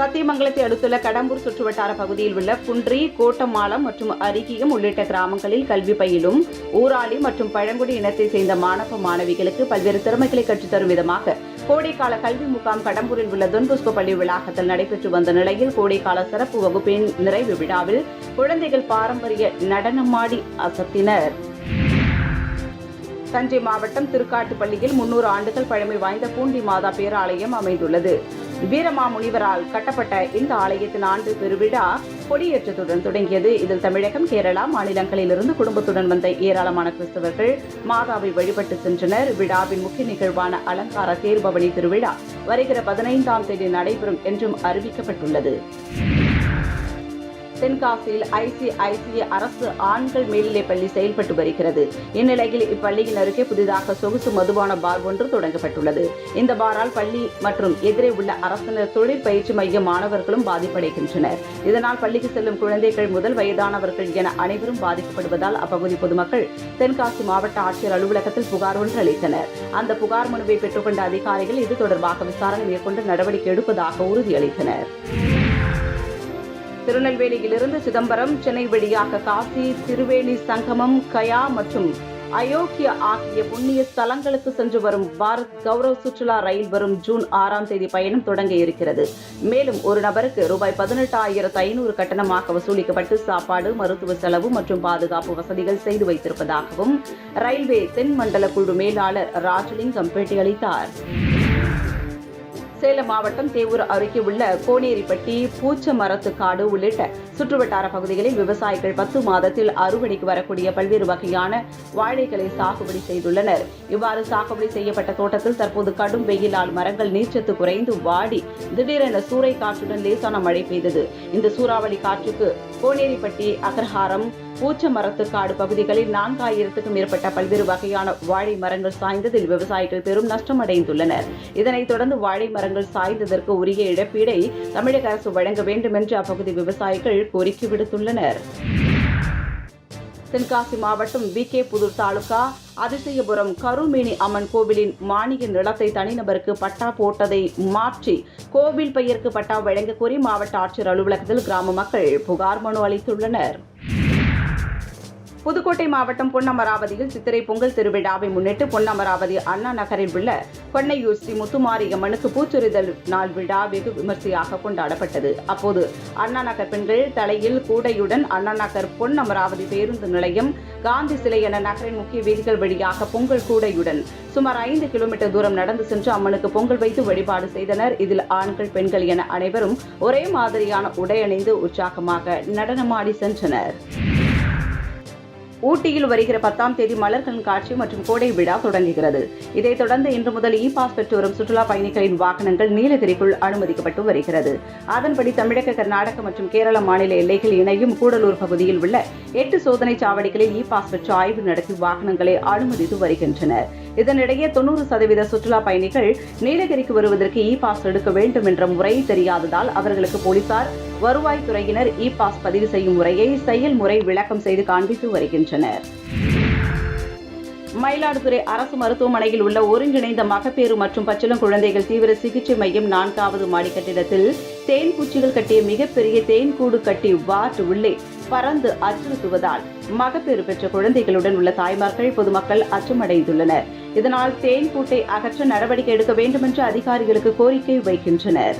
சத்தியமங்கலத்தை அடுத்துள்ள கடம்பூர் சுற்றுவட்டார பகுதியில் உள்ள குன்றி கோட்டமாலம் மற்றும் அரிகியம் உள்ளிட்ட கிராமங்களில் கல்வி பயிலும் ஊராளி மற்றும் பழங்குடி இனத்தை சேர்ந்த மாணவ மாணவிகளுக்கு பல்வேறு திறமைகளை கற்றுத்தரும் விதமாக கோடைக்கால கல்வி முகாம் கடம்பூரில் உள்ள தொன்புஸ்கோ பள்ளி வளாகத்தில் நடைபெற்று வந்த நிலையில் கோடைக்கால சிறப்பு வகுப்பின் நிறைவு விழாவில் குழந்தைகள் பாரம்பரிய நடனமாடி அசத்தினர். தஞ்சை மாவட்டம் திருக்காட்டுப்பள்ளியில் முன்னூறு ஆண்டுகள் பழமை வாய்ந்த பூண்டி மாதா பேராலயம் அமைந்துள்ளது. வீரமாமுனிவரால் கட்டப்பட்ட இந்த ஆலயத்தின் ஆண்டு பெருவிழா கொடியேற்றத்துடன் தொடங்கியது. இதில் தமிழகம் கேரளா மாநிலங்களிலிருந்து குடும்பத்துடன் வந்த ஏராளமான கிறிஸ்தவர்கள் மாதாவை வழிபட்டு சென்றனர். விழாவின் முக்கிய நிகழ்வான அலங்கார தேர்பவனி திருவிழா வருகிற பதினைந்தாம் தேதி நடைபெறும் என்றும் அறிவிக்கப்பட்டுள்ளது. தென்காசியில் ஐசிஐசிஐ அரசு ஆண்கள் மேல்நிலைப் பள்ளி செயல்பட்டு வருகிறது. இந்நிலையில் இப்பள்ளியின் அருகே புதிதாக சொகுசு மதுபான பார் ஒன்று தொடங்கப்பட்டுள்ளது. இந்த பாரால் பள்ளி மற்றும் எதிரே உள்ள அரசினர் தொழில் பயிற்சி மைய மாணவர்களும் பாதிப்படைகின்றனர். இதனால் பள்ளிக்கு செல்லும் குழந்தைகள் முதல் வயதானவர்கள் என அனைவரும் பாதிக்கப்படுவதால் அப்பகுதி பொதுமக்கள் தென்காசி மாவட்ட ஆட்சியர் அலுவலகத்தில் புகார் ஒன்று அளித்தனர். அந்த புகார் மனுவை பெற்றுக்கொண்ட அதிகாரிகள் இது தொடர்பாக விசாரணை மேற்கொண்டு நடவடிக்கை எடுப்பதாக உறுதியளித்தனர். திருநெல்வேலியிலிருந்து சிதம்பரம் சென்னை வழியாக காசி திருவேணி சங்கமம் கயா மற்றும் அயோக்கியா ஆகிய புண்ணிய ஸ்தலங்களுக்கு சென்று வரும் பாரத் கௌரவ் சுற்றுலா ரயில் வரும் ஜூன் ஆறாம் தேதி பயணம் தொடங்க இருக்கிறது. மேலும் ஒரு நபருக்கு ரூபாய் பதினெட்டாயிரத்து ஐநூறு கட்டணமாக வசூலிக்கப்பட்டு சாப்பாடு மருத்துவ செலவு மற்றும் பாதுகாப்பு வசதிகள் செய்து வைத்திருப்பதாகவும் ரயில்வே தென் மண்டல குழு மேலாளர் ராஜலிங்கம் பேட்டியளித்தார். சேலம் மாவட்டம் தேவூர் அருகே உள்ள கோனேரிப்பட்டி பூச்சமரத்து காடு உள்ளிட்ட சுற்றுவட்டார பகுதிகளில் விவசாயிகள் பத்து மாதத்தில் அறுவடைக்கு வரக்கூடிய பல்வேறு வகையான வாழைகளை சாகுபடி செய்துள்ளனர். இவ்வாறு சாகுபடி செய்யப்பட்ட தோட்டத்தில் தற்போது கடும் வெயிலால் மரங்கள் நீர்ச்சத்து குறைந்து வாடி திடீரென சூறை காற்றுடன் லேசான மழை பெய்தது. இந்த சூறாவளி காற்றுக்கு கோனேரிப்பட்டி அகர்ஹாரம் பூச்சமரத்து காடு பகுதிகளில் நான்காயிரத்துக்கும் மேற்பட்ட பல்வேறு வகையான வாழை மரங்கள் சாய்ந்ததில் விவசாயிகள் பெரும் நஷ்டமடைந்துள்ளனர். இதனைத் தொடர்ந்து வாழை மரங்கள் சாய்ந்ததற்கு உரிய இழப்பீடை தமிழக அரசு வழங்க வேண்டும் என்று அப்பகுதி விவசாயிகள் கோரிக்கை விடுத்துள்ளனர். தென்காசி மாவட்டம் வி கே. புதூர் தாலுகா அதிசயபுரம் கருமேனி அம்மன் கோவிலின் மானிய நிலத்தை தனிநபருக்கு பட்டா போட்டதை மாற்றி கோவில் பெயருக்கு பட்டா வழங்க கோரி மாவட்ட ஆட்சியர் அலுவலகத்தில் கிராம மக்கள் புகார் மனு அளித்துள்ளனர். புதுக்கோட்டை மாவட்டம் பொன்னமராவதியில் சித்திரை பொங்கல் திருவிழாவை முன்னிட்டு பொன்னமராவதி அண்ணா நகரில் உள்ள கொன்னையூர் ஸ்ரீ முத்துமாரியம்மனுக்கு பூச்சொரிதல் நாள் விழா வெகு விமர்சையாக கொண்டாடப்பட்டது. அப்போது அண்ணா நகர் பெண்கள் தலையில் கூடையுடன் அண்ணா நகர் பொன்னமராவதி பேருந்து நிலையம் காந்தி சிலை என நகரின் முக்கிய வீதிகள் வழியாக பொங்கல் கூடையுடன் சுமார் ஐந்து கிலோமீட்டர் தூரம் நடந்து சென்று அம்மனுக்கு பொங்கல் வைத்து வழிபாடு செய்தனர். இதில் ஆண்கள் பெண்கள் என அனைவரும் ஒரே மாதிரியான உடை அணிந்து உற்சாகமாக நடனமாடி சென்றனர். ஊட்டியில் வருகிற பத்தாம் தேதி மலர் கண்காட்சி மற்றும் கோடை விழா தொடங்குகிறது. இதைத் தொடர்ந்து இன்று முதல் இ பாஸ் பெற்று வரும் சுற்றுலா பயணிகளின் வாகனங்கள் நீலகிரிக்குள் அனுமதிக்கப்பட்டு வருகிறது. அதன்படி தமிழக கர்நாடக மற்றும் கேரள மாநில எல்லைகள் இணையும் கூடலூர் பகுதியில் உள்ள எட்டு சோதனை சாவடிகளில் இ பாஸ் பெற்று ஆய்வு நடத்தி வாகனங்களை அனுமதித்து வருகின்றனர். இதனிடையே தொண்ணூறு சதவீத சுற்றுலா பயணிகள் நீலகிரிக்கு வருவதற்கு இ பாஸ் எடுக்க வேண்டும் என்ற முறை தெரியாததால் அவர்களுக்கு போலீசார் வருவாய்த்துறையினர் இ பாஸ் பதிவு செய்யும் முறையை செயல்முறை விளக்கம் செய்து காண்பித்து வருகின்றனர். மயிலாடுதுறை அரசு மருத்துவமனையில் உள்ள ஒருங்கிணைந்த மகப்பேறு மற்றும் பச்சிளம் குழந்தைகள் தீவிர சிகிச்சை மையம் நான்காவது மாடி கட்டிடத்தில் தேன் பூச்சிகள் கட்டிய மிகப்பெரிய தேன் கூடு கட்டி வார்டு உள்ளே பறந்து அச்சுறுத்துவதால் மகப்பேறு பெற்ற குழந்தைகளுடன் உள்ள தாய்மார்கள் பொதுமக்கள் அச்சமடைந்துள்ளனர். இதனால் தேன் கூட்டை அகற்ற நடவடிக்கை எடுக்க வேண்டுமென்று அதிகாரிகளுக்கு கோரிக்கை வைக்கின்றனர்.